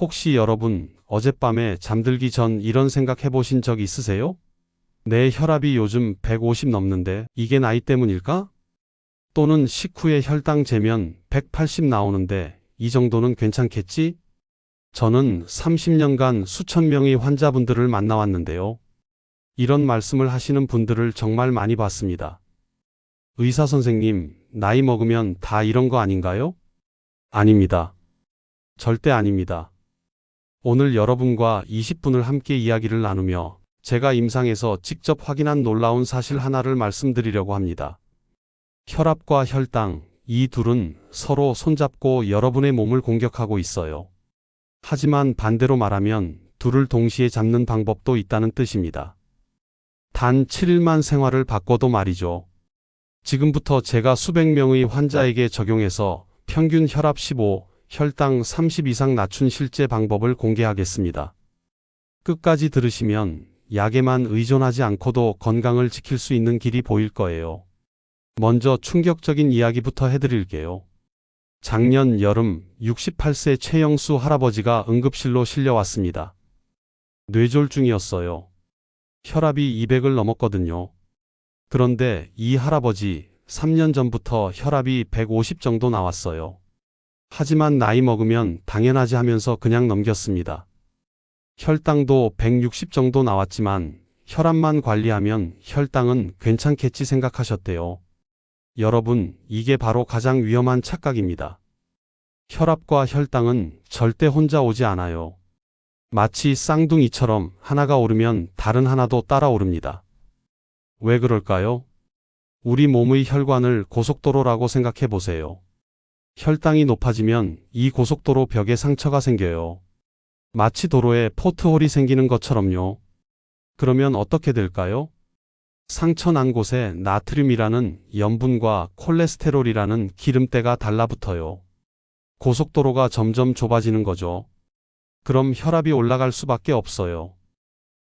혹시 여러분 어젯밤에 잠들기 전 이런 생각 해보신 적 있으세요? 내 혈압이 요즘 150 넘는데 이게 나이 때문일까? 또는 식후에 혈당 재면 180 나오는데 이 정도는 괜찮겠지? 저는 30년간 수천 명의 환자분들을 만나왔는데요. 이런 말씀을 하시는 분들을 정말 많이 봤습니다. 의사 선생님, 나이 먹으면 다 이런 거 아닌가요? 아닙니다. 절대 아닙니다. 오늘 여러분과 20분을 함께 이야기를 나누며 제가 임상에서 직접 확인한 놀라운 사실 하나를 말씀드리려고 합니다. 혈압과 혈당, 이 둘은 서로 손잡고 여러분의 몸을 공격하고 있어요. 하지만 반대로 말하면 둘을 동시에 잡는 방법도 있다는 뜻입니다. 단 7일만 생활을 바꿔도 말이죠. 지금부터 제가 수백 명의 환자에게 적용해서 평균 혈압 15, 혈당 30 이상 낮춘 실제 방법을 공개하겠습니다. 끝까지 들으시면 약에만 의존하지 않고도 건강을 지킬 수 있는 길이 보일 거예요. 먼저 충격적인 이야기부터 해드릴게요. 작년 여름 68세 최영수 할아버지가 응급실로 실려왔습니다. 뇌졸중이었어요. 혈압이 200을 넘었거든요. 그런데 이 할아버지 3년 전부터 혈압이 150 정도 나왔어요. 하지만 나이 먹으면 당연하지 하면서 그냥 넘겼습니다. 혈당도 160 정도 나왔지만 혈압만 관리하면 혈당은 괜찮겠지 생각하셨대요. 여러분, 이게 바로 가장 위험한 착각입니다. 혈압과 혈당은 절대 혼자 오지 않아요. 마치 쌍둥이처럼 하나가 오르면 다른 하나도 따라 오릅니다. 왜 그럴까요? 우리 몸의 혈관을 고속도로라고 생각해 보세요. 혈당이 높아지면 이 고속도로 벽에 상처가 생겨요. 마치 도로에 포트홀이 생기는 것처럼요. 그러면 어떻게 될까요? 상처 난 곳에 나트륨이라는 염분과 콜레스테롤이라는 기름때가 달라붙어요. 고속도로가 점점 좁아지는 거죠. 그럼 혈압이 올라갈 수밖에 없어요.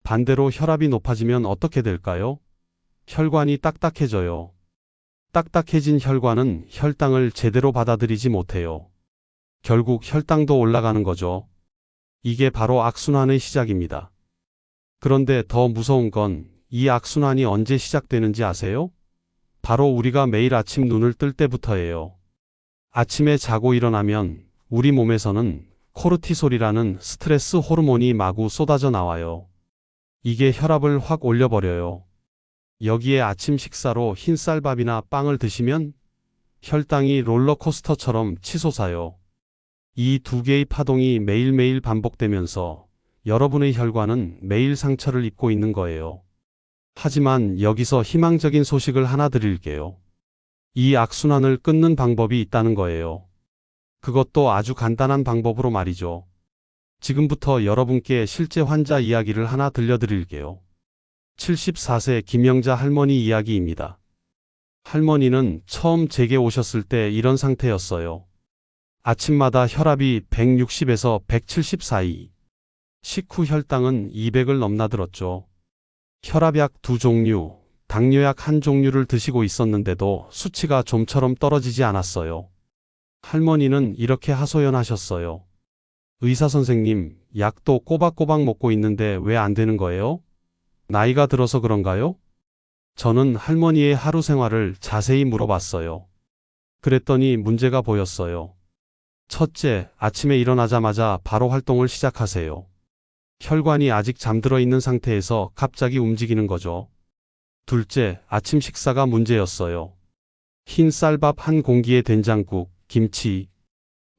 반대로 혈압이 높아지면 어떻게 될까요? 혈관이 딱딱해져요. 딱딱해진 혈관은 혈당을 제대로 받아들이지 못해요. 결국 혈당도 올라가는 거죠. 이게 바로 악순환의 시작입니다. 그런데 더 무서운 건 이 악순환이 언제 시작되는지 아세요? 바로 우리가 매일 아침 눈을 뜰 때부터예요. 아침에 자고 일어나면 우리 몸에서는 코르티솔이라는 스트레스 호르몬이 마구 쏟아져 나와요. 이게 혈압을 확 올려버려요. 여기에 아침 식사로 흰쌀밥이나 빵을 드시면 혈당이 롤러코스터처럼 치솟아요. 이 두 개의 파동이 매일매일 반복되면서 여러분의 혈관은 매일 상처를 입고 있는 거예요. 하지만 여기서 희망적인 소식을 하나 드릴게요. 이 악순환을 끊는 방법이 있다는 거예요. 그것도 아주 간단한 방법으로 말이죠. 지금부터 여러분께 실제 환자 이야기를 하나 들려드릴게요. 74세 김영자 할머니 이야기입니다. 할머니는 처음 제게 오셨을 때 이런 상태였어요. 아침마다 혈압이 160에서 170 사이. 식후 혈당은 200을 넘나들었죠. 혈압약 두 종류, 당뇨약 한 종류를 드시고 있었는데도 수치가 좀처럼 떨어지지 않았어요. 할머니는 이렇게 하소연하셨어요. 의사 선생님, 약도 꼬박꼬박 먹고 있는데 왜 안 되는 거예요? 나이가 들어서 그런가요? 저는 할머니의 하루 생활을 자세히 물어봤어요. 그랬더니 문제가 보였어요. 첫째, 아침에 일어나자마자 바로 활동을 시작하세요. 혈관이 아직 잠들어 있는 상태에서 갑자기 움직이는 거죠. 둘째, 아침 식사가 문제였어요. 흰 쌀밥 한 공기에 된장국, 김치.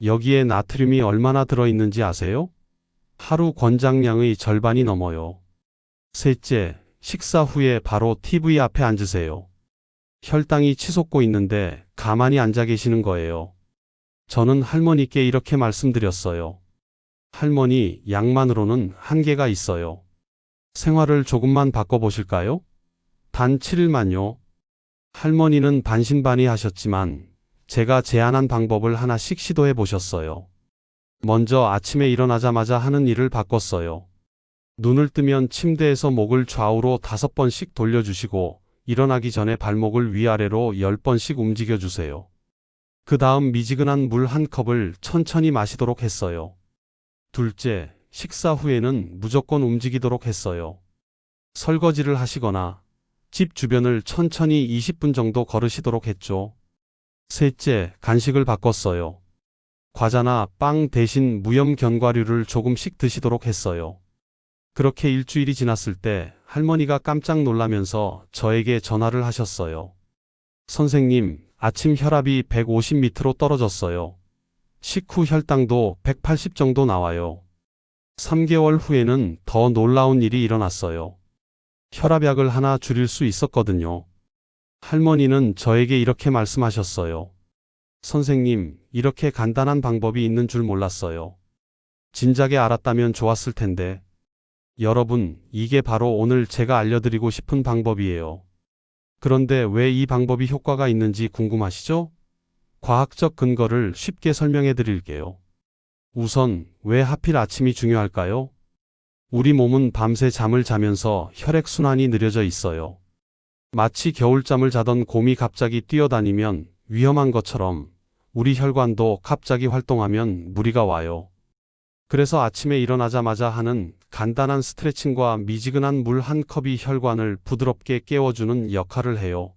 여기에 나트륨이 얼마나 들어있는지 아세요? 하루 권장량의 절반이 넘어요. 셋째, 식사 후에 바로 TV 앞에 앉으세요. 혈당이 치솟고 있는데 가만히 앉아 계시는 거예요. 저는 할머니께 이렇게 말씀드렸어요. 할머니, 약만으로는 한계가 있어요. 생활을 조금만 바꿔보실까요? 단 7일만요. 할머니는 반신반의 하셨지만 제가 제안한 방법을 하나씩 시도해 보셨어요. 먼저 아침에 일어나자마자 하는 일을 바꿨어요. 눈을 뜨면 침대에서 목을 좌우로 다섯 번씩 돌려주시고 일어나기 전에 발목을 위아래로 열 번씩 움직여주세요. 그 다음 미지근한 물 한 컵을 천천히 마시도록 했어요. 둘째, 식사 후에는 무조건 움직이도록 했어요. 설거지를 하시거나 집 주변을 천천히 20분 정도 걸으시도록 했죠. 셋째, 간식을 바꿨어요. 과자나 빵 대신 무염 견과류를 조금씩 드시도록 했어요. 그렇게 일주일이 지났을 때 할머니가 깜짝 놀라면서 저에게 전화를 하셨어요. 선생님, 아침 혈압이 150 밑으로 떨어졌어요. 식후 혈당도 180 정도 나와요. 3개월 후에는 더 놀라운 일이 일어났어요. 혈압약을 하나 줄일 수 있었거든요. 할머니는 저에게 이렇게 말씀하셨어요. 선생님, 이렇게 간단한 방법이 있는 줄 몰랐어요. 진작에 알았다면 좋았을 텐데. 여러분, 이게 바로 오늘 제가 알려드리고 싶은 방법이에요. 그런데 왜 이 방법이 효과가 있는지 궁금하시죠? 과학적 근거를 쉽게 설명해 드릴게요. 우선, 왜 하필 아침이 중요할까요? 우리 몸은 밤새 잠을 자면서 혈액순환이 느려져 있어요. 마치 겨울잠을 자던 곰이 갑자기 뛰어다니면 위험한 것처럼 우리 혈관도 갑자기 활동하면 무리가 와요. 그래서 아침에 일어나자마자 하는 간단한 스트레칭과 미지근한 물 한 컵이 혈관을 부드럽게 깨워주는 역할을 해요.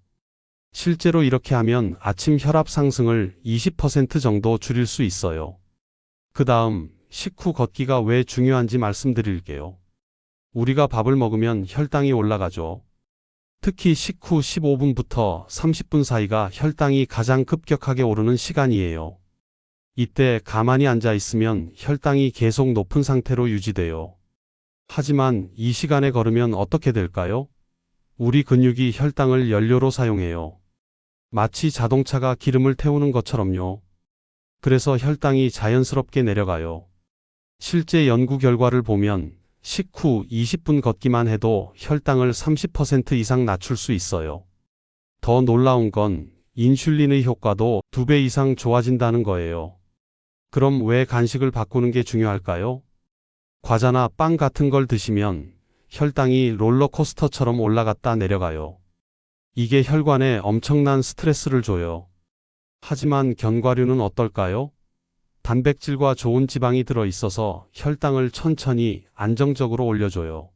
실제로 이렇게 하면 아침 혈압 상승을 20% 정도 줄일 수 있어요. 그 다음, 식후 걷기가 왜 중요한지 말씀드릴게요. 우리가 밥을 먹으면 혈당이 올라가죠. 특히 식후 15분부터 30분 사이가 혈당이 가장 급격하게 오르는 시간이에요. 이때 가만히 앉아 있으면 혈당이 계속 높은 상태로 유지돼요. 하지만 이 시간에 걸으면 어떻게 될까요? 우리 근육이 혈당을 연료로 사용해요. 마치 자동차가 기름을 태우는 것처럼요. 그래서 혈당이 자연스럽게 내려가요. 실제 연구 결과를 보면 식후 20분 걷기만 해도 혈당을 30% 이상 낮출 수 있어요. 더 놀라운 건 인슐린의 효과도 2배 이상 좋아진다는 거예요. 그럼 왜 간식을 바꾸는 게 중요할까요? 과자나 빵 같은 걸 드시면 혈당이 롤러코스터처럼 올라갔다 내려가요. 이게 혈관에 엄청난 스트레스를 줘요. 하지만 견과류는 어떨까요? 단백질과 좋은 지방이 들어 있어서 혈당을 천천히 안정적으로 올려줘요.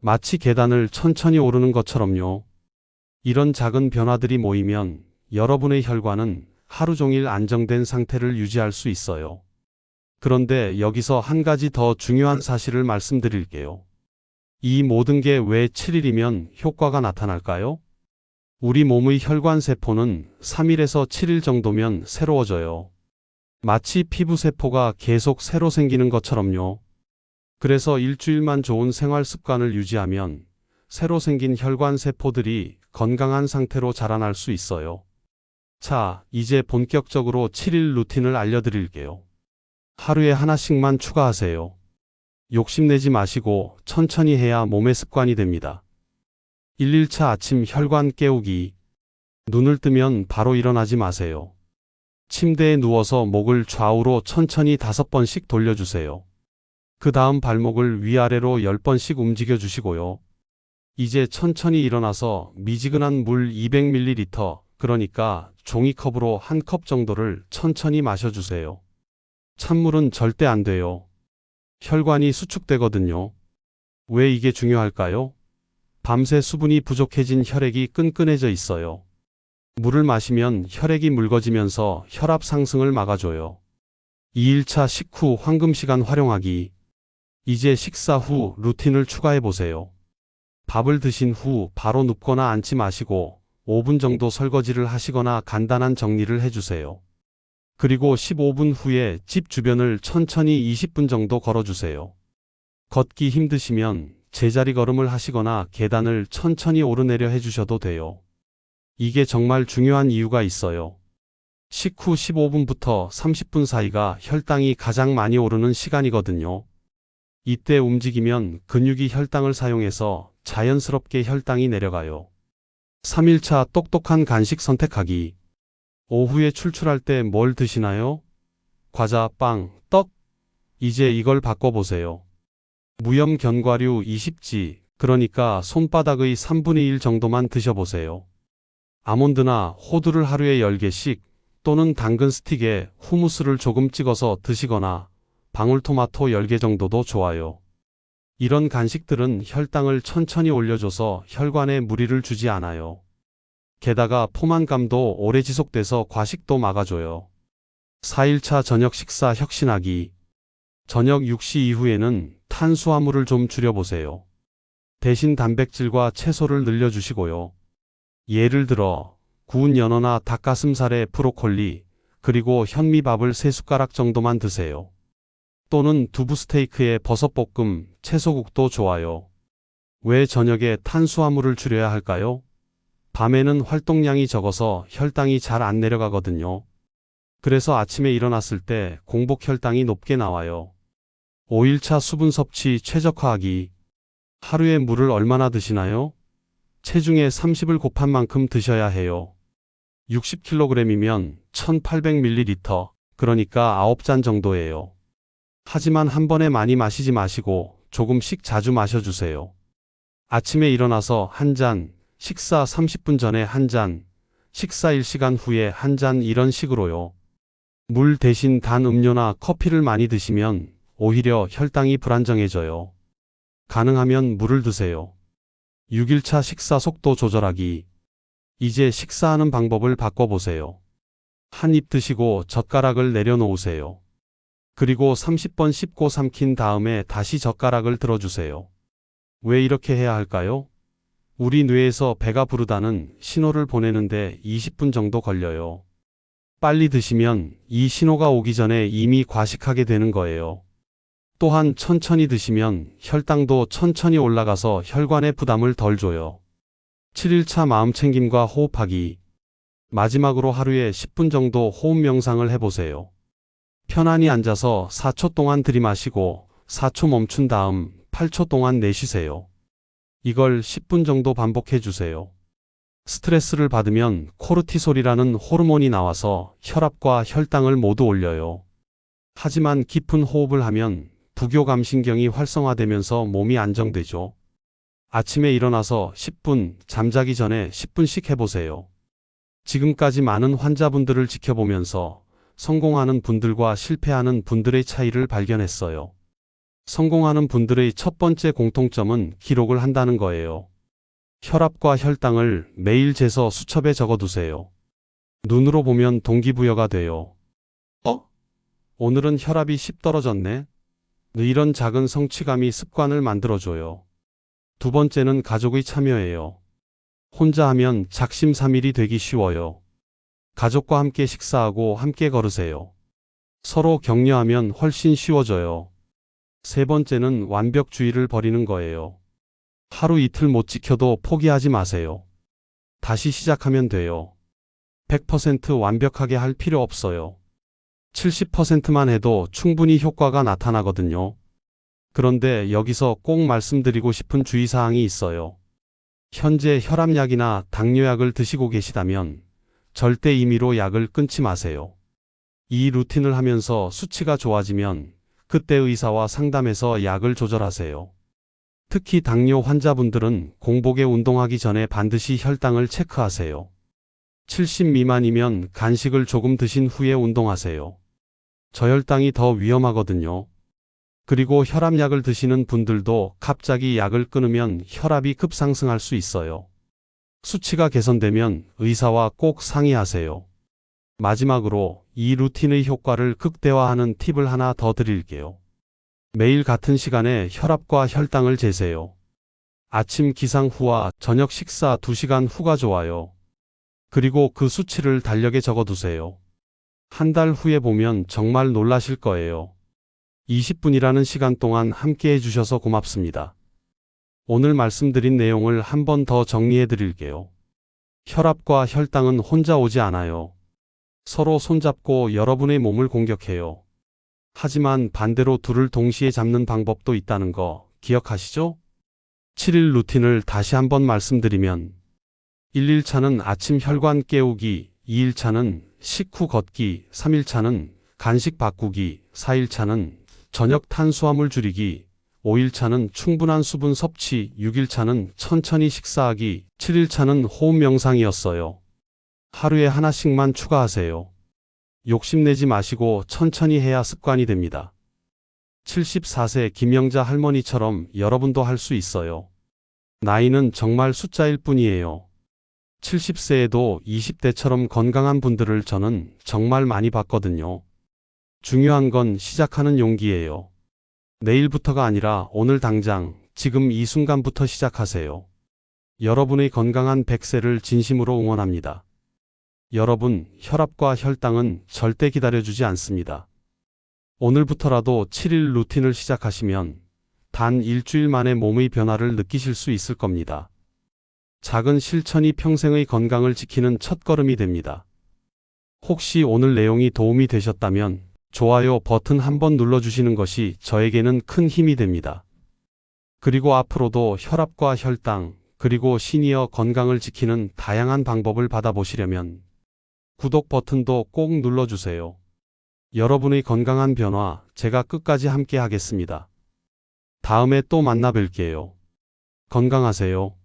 마치 계단을 천천히 오르는 것처럼요. 이런 작은 변화들이 모이면 여러분의 혈관은 하루 종일 안정된 상태를 유지할 수 있어요. 그런데 여기서 한 가지 더 중요한 사실을 말씀드릴게요. 이 모든 게 왜 7일이면 효과가 나타날까요? 우리 몸의 혈관 세포는 3일에서 7일 정도면 새로워져요. 마치 피부 세포가 계속 새로 생기는 것처럼요. 그래서 일주일만 좋은 생활 습관을 유지하면 새로 생긴 혈관 세포들이 건강한 상태로 자라날 수 있어요. 자, 이제 본격적으로 7일 루틴을 알려드릴게요. 하루에 하나씩만 추가하세요. 욕심내지 마시고 천천히 해야 몸의 습관이 됩니다. 1일차 아침 혈관 깨우기. 눈을 뜨면 바로 일어나지 마세요. 침대에 누워서 목을 좌우로 천천히 다섯 번씩 돌려주세요. 그 다음 발목을 위아래로 10번씩 움직여 주시고요. 이제 천천히 일어나서 미지근한 물 200ml, 그러니까 종이컵으로 한 컵 정도를 천천히 마셔주세요. 찬물은 절대 안 돼요. 혈관이 수축되거든요. 왜 이게 중요할까요? 밤새 수분이 부족해진 혈액이 끈끈해져 있어요. 물을 마시면 혈액이 묽어지면서 혈압 상승을 막아줘요. 2일차 식후 황금 시간 활용하기. 이제 식사 후 루틴을 추가해 보세요. 밥을 드신 후 바로 눕거나 앉지 마시고 5분 정도 설거지를 하시거나 간단한 정리를 해주세요. 그리고 15분 후에 집 주변을 천천히 20분 정도 걸어주세요. 걷기 힘드시면 제자리 걸음을 하시거나 계단을 천천히 오르내려 해주셔도 돼요. 이게 정말 중요한 이유가 있어요. 식후 15분부터 30분 사이가 혈당이 가장 많이 오르는 시간이거든요. 이때 움직이면 근육이 혈당을 사용해서 자연스럽게 혈당이 내려가요. 3일차 똑똑한 간식 선택하기. 오후에 출출할 때 뭘 드시나요? 과자, 빵, 떡? 이제 이걸 바꿔보세요. 무염 견과류 20지, 그러니까 손바닥의 3분의 1 정도만 드셔보세요. 아몬드나 호두를 하루에 10개씩 또는 당근 스틱에 후무스를 조금 찍어서 드시거나 방울토마토 10개 정도도 좋아요. 이런 간식들은 혈당을 천천히 올려줘서 혈관에 무리를 주지 않아요. 게다가 포만감도 오래 지속돼서 과식도 막아줘요. 4일차 저녁 식사 혁신하기. 저녁 6시 이후에는 탄수화물을 좀 줄여보세요. 대신 단백질과 채소를 늘려주시고요. 예를 들어 구운 연어나 닭가슴살에 브로콜리, 그리고 현미밥을 3숟가락 정도만 드세요. 또는 두부 스테이크에 버섯볶음, 채소국도 좋아요. 왜 저녁에 탄수화물을 줄여야 할까요? 밤에는 활동량이 적어서 혈당이 잘 안 내려가거든요. 그래서 아침에 일어났을 때 공복 혈당이 높게 나와요. 5일차 수분 섭취 최적화하기. 하루에 물을 얼마나 드시나요? 체중의 30을 곱한 만큼 드셔야 해요. 60kg이면 1800ml, 그러니까 9잔 정도예요. 하지만 한 번에 많이 마시지 마시고 조금씩 자주 마셔주세요. 아침에 일어나서 한 잔, 식사 30분 전에 한 잔, 식사 1시간 후에 한 잔 이런 식으로요. 물 대신 단 음료나 커피를 많이 드시면 오히려 혈당이 불안정해져요. 가능하면 물을 드세요. 6일차 식사 속도 조절하기. 이제 식사하는 방법을 바꿔보세요. 한 입 드시고 젓가락을 내려놓으세요. 그리고 30번 씹고 삼킨 다음에 다시 젓가락을 들어주세요. 왜 이렇게 해야 할까요? 우리 뇌에서 배가 부르다는 신호를 보내는데 20분 정도 걸려요. 빨리 드시면 이 신호가 오기 전에 이미 과식하게 되는 거예요. 또한 천천히 드시면 혈당도 천천히 올라가서 혈관에 부담을 덜 줘요. 7일차 마음 챙김과 호흡하기. 마지막으로 하루에 10분 정도 호흡 명상을 해보세요. 편안히 앉아서 4초 동안 들이마시고 4초 멈춘 다음 8초 동안 내쉬세요. 이걸 10분 정도 반복해 주세요. 스트레스를 받으면 코르티솔이라는 호르몬이 나와서 혈압과 혈당을 모두 올려요. 하지만 깊은 호흡을 하면 부교감신경이 활성화되면서 몸이 안정되죠. 아침에 일어나서 10분, 잠자기 전에 10분씩 해보세요. 지금까지 많은 환자분들을 지켜보면서 성공하는 분들과 실패하는 분들의 차이를 발견했어요. 성공하는 분들의 첫 번째 공통점은 기록을 한다는 거예요. 혈압과 혈당을 매일 재서 수첩에 적어두세요. 눈으로 보면 동기부여가 돼요. 어? 오늘은 혈압이 10 떨어졌네? 이런 작은 성취감이 습관을 만들어줘요. 두 번째는 가족의 참여예요. 혼자 하면 작심삼일이 되기 쉬워요. 가족과 함께 식사하고 함께 걸으세요. 서로 격려하면 훨씬 쉬워져요. 세 번째는 완벽주의를 버리는 거예요. 하루 이틀 못 지켜도 포기하지 마세요. 다시 시작하면 돼요. 100% 완벽하게 할 필요 없어요. 70%만 해도 충분히 효과가 나타나거든요. 그런데 여기서 꼭 말씀드리고 싶은 주의사항이 있어요. 현재 혈압약이나 당뇨약을 드시고 계시다면 절대 임의로 약을 끊지 마세요. 이 루틴을 하면서 수치가 좋아지면 그때 의사와 상담해서 약을 조절하세요. 특히 당뇨 환자분들은 공복에 운동하기 전에 반드시 혈당을 체크하세요. 70 미만이면 간식을 조금 드신 후에 운동하세요. 저혈당이 더 위험하거든요. 그리고 혈압약을 드시는 분들도 갑자기 약을 끊으면 혈압이 급상승할 수 있어요. 수치가 개선되면 의사와 꼭 상의하세요. 마지막으로 이 루틴의 효과를 극대화하는 팁을 하나 더 드릴게요. 매일 같은 시간에 혈압과 혈당을 재세요. 아침 기상 후와 저녁 식사 2시간 후가 좋아요. 그리고 그 수치를 달력에 적어두세요. 한 달 후에 보면 정말 놀라실 거예요. 20분이라는 시간 동안 함께 해주셔서 고맙습니다. 오늘 말씀드린 내용을 한 번 더 정리해 드릴게요. 혈압과 혈당은 혼자 오지 않아요. 서로 손잡고 여러분의 몸을 공격해요. 하지만 반대로 둘을 동시에 잡는 방법도 있다는 거 기억하시죠? 7일 루틴을 다시 한번 말씀드리면 1일차는 아침 혈관 깨우기, 2일차는 식후 걷기, 3일차는 간식 바꾸기, 4일차는 저녁 탄수화물 줄이기, 5일차는 충분한 수분 섭취, 6일차는 천천히 식사하기, 7일차는 호흡 명상이었어요. 하루에 하나씩만 추가하세요. 욕심내지 마시고 천천히 해야 습관이 됩니다. 74세 김영자 할머니처럼 여러분도 할 수 있어요. 나이는 정말 숫자일 뿐이에요. 70세에도 20대처럼 건강한 분들을 저는 정말 많이 봤거든요. 중요한 건 시작하는 용기예요. 내일부터가 아니라 오늘 당장, 지금 이 순간부터 시작하세요. 여러분의 건강한 100세를 진심으로 응원합니다. 여러분, 혈압과 혈당은 절대 기다려주지 않습니다. 오늘부터라도 7일 루틴을 시작하시면 단 일주일 만에 몸의 변화를 느끼실 수 있을 겁니다. 작은 실천이 평생의 건강을 지키는 첫걸음이 됩니다. 혹시 오늘 내용이 도움이 되셨다면 좋아요 버튼 한번 눌러주시는 것이 저에게는 큰 힘이 됩니다. 그리고 앞으로도 혈압과 혈당, 그리고 시니어 건강을 지키는 다양한 방법을 받아보시려면 구독 버튼도 꼭 눌러주세요. 여러분의 건강한 변화 제가 끝까지 함께 하겠습니다. 다음에 또 만나 뵐게요. 건강하세요.